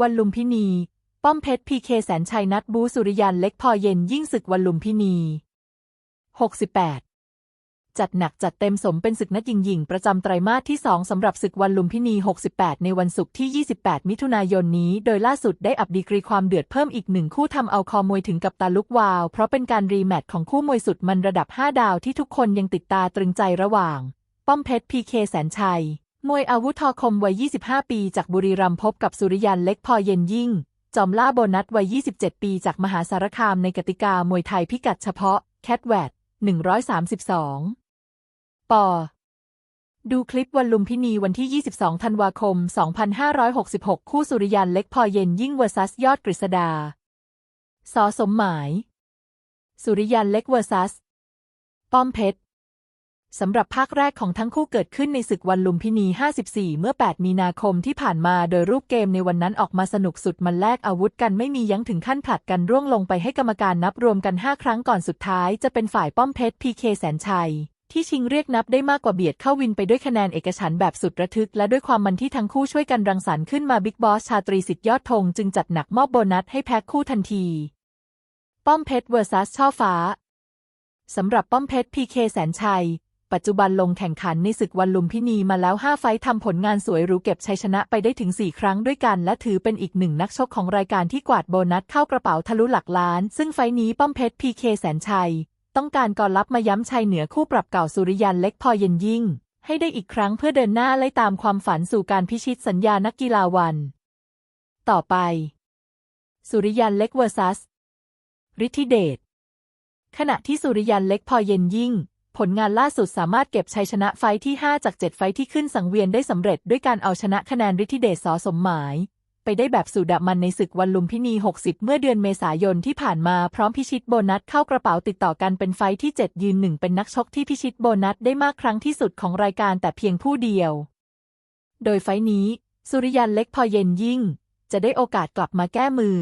วันลุมพินี ป้อมเพชรพีเคแสนชัยนัดบูสุริยันเล็กพอเย็นยิ่งศึกวันลุมพินี 68 จัดหนักจัดเต็มสมเป็นศึกนัดยิงยิงประจำไตรมาสที่ 2 สำหรับศึกวันลุมพินี 68 ในวันศุกร์ที่ 28 มิถุนายนนี้ โดยล่าสุดได้อัปดีกรีความเดือดเพิ่มอีกหนึ่งคู่ทำเอาคอมวยถึงกับตาลุกวาว เพราะเป็นการรีแมตช์ของคู่มวยสุดมันระดับ 5 ดาวที่ทุกคนยังติดตาตรึงใจระหว่าง ป้อมเพชรพีเคแสนชัย มวยอาวุธทอคมวัย 25 ปี จากบุรีรัมย์พบกับสุริยันเล็กพอเย็นยิ่ง จอมล่าโบนัสวัย 27 ปี จากมหาสารคามในกติกามวยไทยพิกัดเฉพาะ แคทแวด132 ปอ ดูคลิปวันลุมพินีวันที่ 22 ธันวาคม 2566 คู่สุริยันเล็กพอเย็นยิ่งเวอร์ซัสยอดกฤษดา สอสมหมาย สุริยันเล็กเวอร์ซัส ป้อมเพชร สำหรับภาคแรกของทั้งคู่เกิดขึ้นในศึกวันลุมพินี 54 เมื่อ 8 มีนาคมที่ผ่านมาโดยรูปเกมในวันนั้นออกมาสนุกสุดมันแลกอาวุธกันไม่มียั้งถึงขั้นผลัดกันร่วงลงไปให้กรรมการนับรวมกัน 5 ครั้งก่อนสุดท้ายจะเป็นฝ่ายป้อมเพชรพีเคแสนชัย ที่ชิงเรียกนับได้มากกว่าเบียดเข้าวินไปด้วยคะแนนเอกฉันแบบสุดระทึก และด้วยความมันที่ทั้งคู่ช่วยกันรังสรรค์ขึ้นมาบิ๊กบอสชาตรีสิทธิ์ยอดธงจึงจัดหนักมอบโบนัสให้แพ็คคู่ทันที ป้อมเพชรเวอร์ซัสช่อฟ้าสำหรับป้อมเพชรพีเคแสนชัย ปัจจุบันลงแข่งขันในศึกวันลุมพินีมาแล้ว 5 ไฟท์ทำผลงานสวยหรูเก็บชัยชนะไปได้ถึง 4 ครั้งด้วยกัน และถือเป็นอีกหนึ่งนักชกของรายการที่กวาดโบนัสเข้ากระเป๋าทะลุหลักล้าน ซึ่งไฟนี้ป้อมเพชรพีเคแสนชัย ต้องการกอรับมาย้ำชัยเหนือคู่ปรับเก่าสุริยันเล็กพอเย็นยิ่ง ให้ได้อีกครั้งเพื่อเดินหน้าไล่ตามความฝันสู่การพิชิตสัญญานักกีฬาวัน ต่อไป สุริยันเล็กเวอร์ซัสฤทธิเดชขณะที่สุริยันเล็กพอเย็นยิ่ง ผลงานล่าสุดสามารถเก็บชัยชนะไฟที่ 5 จาก 7 ไฟที่ขึ้นสังเวียนได้สำเร็จด้วยการเอาชนะคะแนนฤทธิเดชสอสมหมาย ไปได้แบบสุดะมันในศึกวันลุมพินี 60 เมื่อเดือนเมษายนที่ผ่านมาพร้อมพิชิตโบนัสเข้ากระเป๋าติดต่อกันเป็นไฟที่ 7 ยืนหนึ่งเป็นนักชกที่พิชิตโบนัสได้มากครั้งที่สุดของรายการแต่เพียงผู้เดียว โดยไฟนี้ สุริยันเล็กพอเย็นยิ่ง จะได้โอกาสกลับมาแก้มือ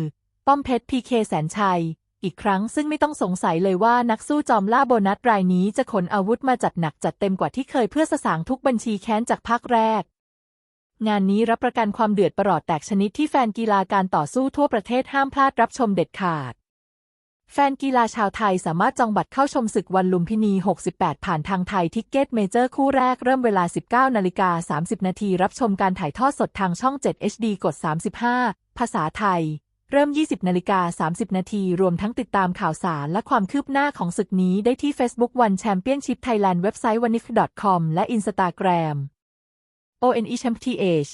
ป้อมเพชรพีเคแสนชัย อีกครั้งซึ่งไม่ต้องสงสัยเลยว่านักสู้จอมล่าโบนัสรายนี้จะขนอาวุธมาจัดหนักจัดเต็มกว่าที่เคยเพื่อสสางทุกบัญชีแค้นจากภาคแรก งานนี้รับประกันความเดือดประหลอดแตกชนิดที่แฟนกีฬาการต่อสู้ทั่วประเทศห้ามพลาดรับชมเด็ดขาด แฟนกีฬาชาวไทยสามารถจองบัตรเข้าชมศึกวันลุมพินี 68 ผ่านทางไทยทิกเก็ตเมเจอร์คู่แรกเริ่มเวลา 19นาฬิกา30นาทีรับชมการถ่ายทอดสดทางช่อง 7 HD กด 35 ภาษาไทย เริ่ม 20นาฬิกา30 นาทีรวมทั้งติดตามข่าวสารและความคืบหน้าของศึกนี้ได้ที่ Facebook One Championship Thailand เว็บไซต์ w a n i f c o m และ Instagram ONE Champ TH